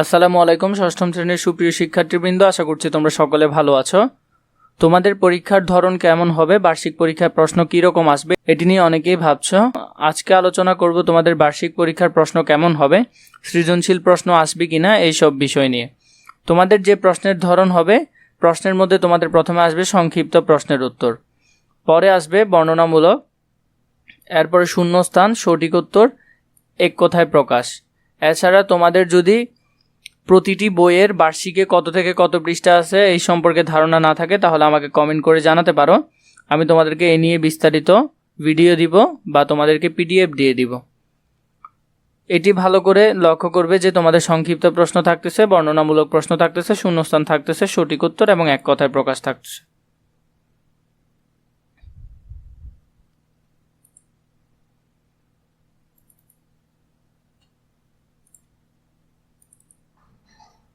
আসসালামু আলাইকুম, ষষ্ঠম শ্রেণির সুপ্রিয় শিক্ষার্থীবৃন্দ, আশা করছি তোমরা সকলে ভালো আছো। তোমাদের পরীক্ষার ধরন কেমন হবে? বার্ষিক পরীক্ষার প্রশ্ন কী রকম আসবে? এটি নিয়ে অনেকেই ভাবছ। আজকে আলোচনা করব তোমাদের বার্ষিক পরীক্ষার প্রশ্ন কেমন হবে? সৃজনশীল প্রশ্ন আসবে কিনা? এই সব বিষয় নিয়ে। তোমাদের যে প্রশ্নের ধরন হবে, প্রশ্নের মধ্যে তোমাদের প্রথমে আসবে সংক্ষিপ্ত প্রশ্নের উত্তর। পরে আসবে বর্ণনামূলক। এরপরে শূন্যস্থান, সঠিক উত্তর, এক কথায় প্রকাশ। এছাড়া তোমাদের যদি প্রতিটি বইয়ের বার্ষিকে কত থেকে কত পৃষ্ঠা আছে এই সম্পর্কে ধারণা না থাকে, তাহলে আমাকে কমেন্ট করে জানাতে পারো। আমি তোমাদেরকে এ নিয়ে বিস্তারিত ভিডিও দিব বা তোমাদেরকে পিডিএফ দিয়ে দিব। এটি ভালো করে লক্ষ্য করবে যে তোমাদের সংক্ষিপ্ত প্রশ্ন থাকতেছে, বর্ণনামূলক প্রশ্ন থাকতেছে, শূন্যস্থান থাকতেছে, সঠিক উত্তর এবং এক কথায় প্রকাশ থাকতেছে।